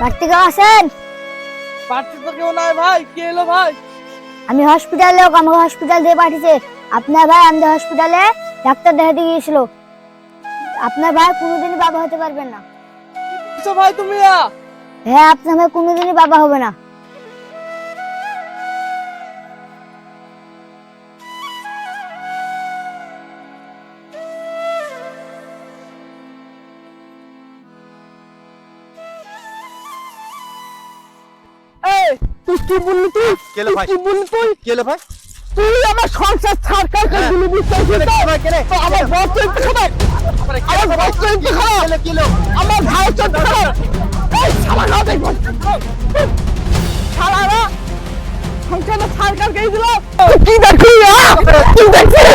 বাড়িতে কেউ আছেন? বাড়িতে তো কেউ নাই ভাই কে এলো ভাই? আমি হসপিটালে লোক আমাকে হসপিটাল দিয়ে পাঠিয়েছে। আপনার ভাই আমাদের হসপিটালে ডাক্তার দেখাতে গিয়েছিল। আপনার ভাই কোনোদিনই বাবা হতে পারবেন না। ভাই তুমি? হ্যাঁ আপনার ভাই কোনোদিনই বাবা হবে না। তুই কি বললি তুই কেলে ভাই? কি বললি তুই। কেলে ভাই? তুই আমার সংসার ছাড় কার হ্যাঁ। দিলি বুঝতে কেলে পারছিস তো? আমার বস চরিত্র খারাপ আমার বস চরিত্র খারাপ কেলে কেলে আমার ভাই খাবে। এই শালা না শালা না। সংসারে কার তুই কি দেখি তুই দেখি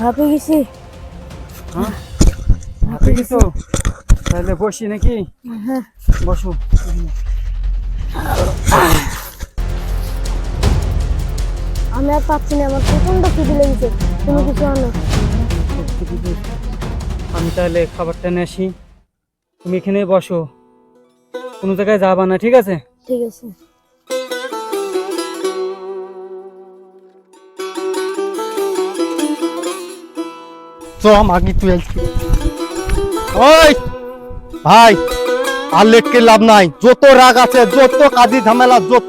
হাঁপে গেছি। ঠিক তো। তাহলে বসি নাকি? বসো। আমি আর পাচ্ছি না আমার প্রচণ্ড খিদে লেগেছে। কোনো কিছু আনো। আমি তাহলে খাবারটা নিয়ে আসি। তুমি এখানে বসো। কোনো জায়গায় যাবা না ঠিক আছে? ঠিক আছে। তো আগে তুই ওই, ভাই, আর লেটকে লাভ নাই। যত রাগ আছে, যত কাজি ঝামেলা, যত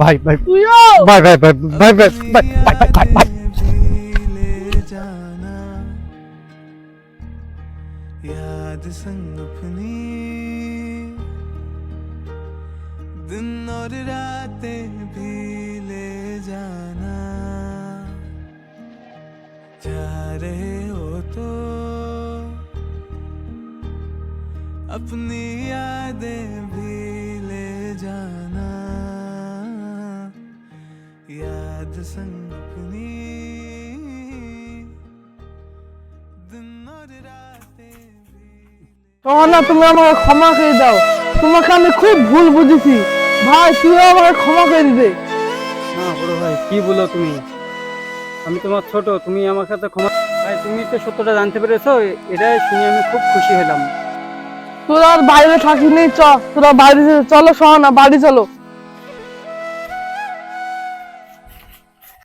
भाई भाई भाई भाई भाई भाई भाई भाई भाई भाई भाई याद संग अपनी। दिन और रातें भी ले जाना। जा रहे हो तो अपनी भाई भी याद संग अपनी दिन और रातें भी না তুমি আমাকে ক্ষমা করে দাও তোমাকে আমি খুব ভুল বুঝেছি ভাই তুইও আমাকে ক্ষমা করে দিবে না বড় ভাই কি বলো তুমি আমি তোমার ছোট তুমি আমার সাথে ক্ষমা ভাই তুমি তো সত্যটা জানতে পেরেছো এটাই শুনে আমি খুব খুশি হলাম তোরা আর বাইরে থাকিনি চ তোরা বাইরে চলো সহ না বাড়ি চলো